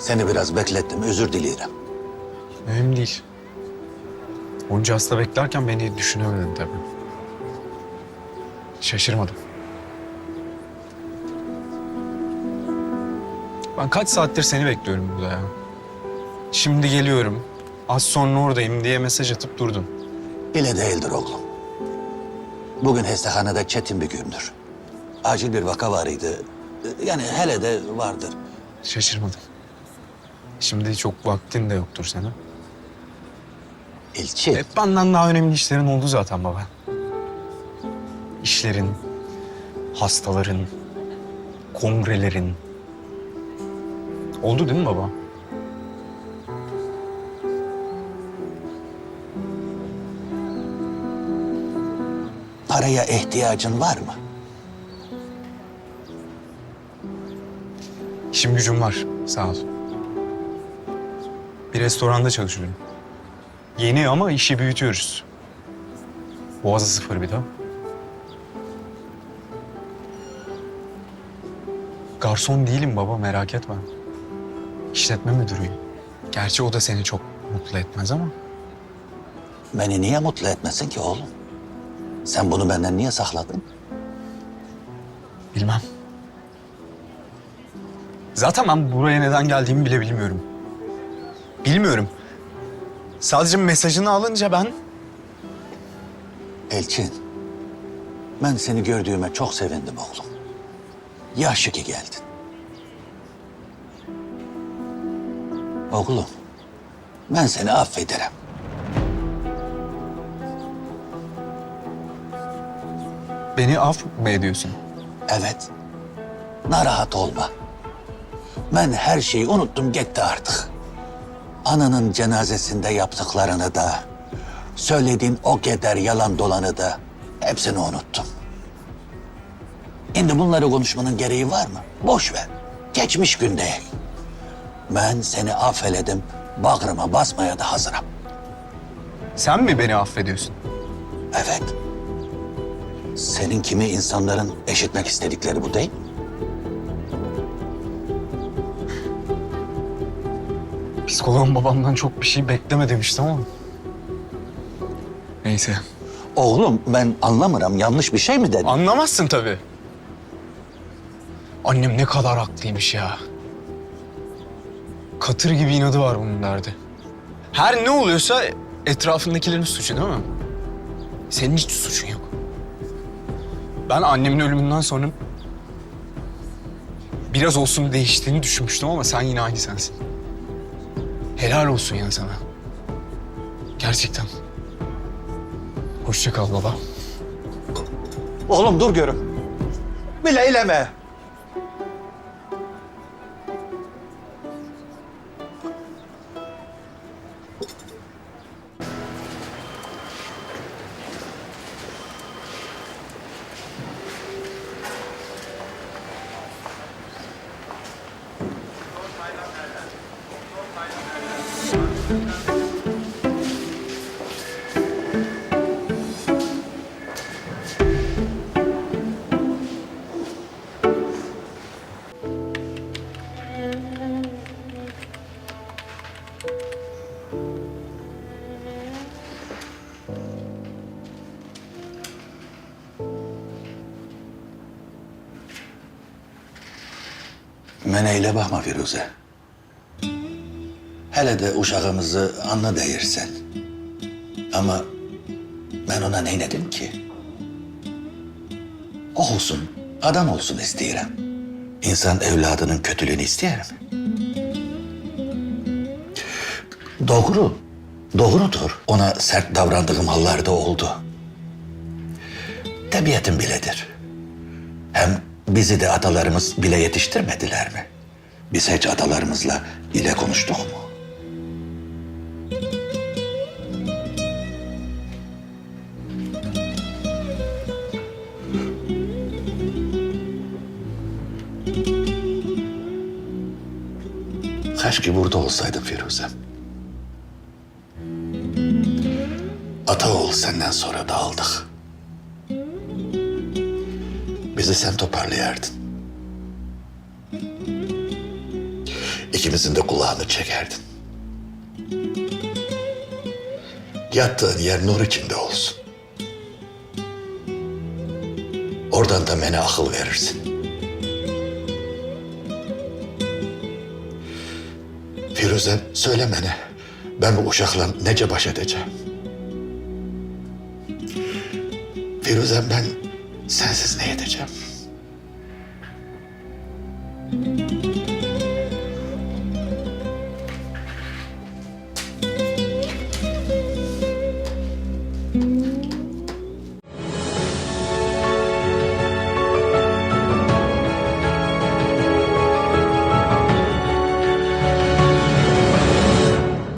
Seni biraz beklettim, özür dilerim. Mühim değil. Onca hasta beklerken beni düşünemedin tabii. Şaşırmadım. Ben kaç saattir seni bekliyorum burada ya. Şimdi geliyorum. Az sonra oradayım diye mesaj atıp durdun. Bile değildir oğlum. Bugün hastahanede çetin bir gündür. Acil bir vaka var idi. Yani hele de vardır. Şaşırmadım. Şimdi çok vaktin de yoktur senin. İlçi. Hep benden daha önemli işlerin oldu zaten baba. İşlerin, hastaların, kongrelerin. Oldu değil mi baba? Paraya ihtiyacın var mı? İşim gücüm var, sağ ol. Bir restoranda çalışıyorum. Yeni ama işi büyütüyoruz. Boğazı sıfır bir daha. Garson değilim baba, merak etme. İşletme müdürüyüm. Gerçi o da seni çok mutlu etmez ama. Beni niye mutlu etmesin ki oğlum? Sen bunu benden niye sakladın? Bilmem. Zaten ben buraya neden geldiğimi bile bilmiyorum. Bilmiyorum. Sadece mesajını alınca ben Elçin, ben seni gördüğüme çok sevindim oğlum. Yaşı ki geldin. Oğlum, ben seni affederim. beni af mı ediyorsun? Evet, narahat olma. Ben her şeyi unuttum gitti artık. Ananın cenazesinde yaptıklarını da, söylediğin o keder yalan dolanı da hepsini unuttum. Şimdi bunları konuşmanın gereği var mı? Boş ver. Geçmiş gün değil. Ben seni affeledim, bağrıma basmaya da hazırım. Sen mi beni affediyorsun? Evet. Senin kimi insanların eşitmek istedikleri bu değil mi? Psikoloğum babamdan çok bir şey bekleme demiştim ama. Neyse. Oğlum ben anlamıyorum. Yanlış bir şey mi dedim? Anlamazsın tabii. Annem ne kadar haklıymış ya. Katır gibi inadı var bunun derdi. Her ne oluyorsa etrafındakilerin suçu değil mi? Senin hiç suçun yok. Ben annemin ölümünden sonra biraz olsun değiştiğini düşünmüştüm ama sen yine aynı sensin. Helal olsun ya sana. Gerçekten. Hoşça kal baba. Oğlum dur görüm. Bile eyleme. Meneyle bakma Firuze. Hele de uşağımızı anla değirsen. Ama ben ona neyledim ki? O olsun, adam olsun isterim. İnsan evladının kötülüğünü ister mi? Doğru, doğrudur. Ona sert davrandığım hallarda oldu. Tabiatım biledir. Hem bizi de atalarımız bile yetiştirmediler mi? Biz hiç atalarımızla ile konuştuk mu? Keşke burada olsaydın Firuze. Ata oğul senden sonra dağıldık. Bizi sen toparlayardın. ikimizin de kulağını çekerdin. Yattığın yer nur içinde olsun. Oradan da bana akıl verirsin. Firuze söyle bana. Ben bu uşakla nece baş edeceğim? Firuzem ben sensiz ne edeceğim?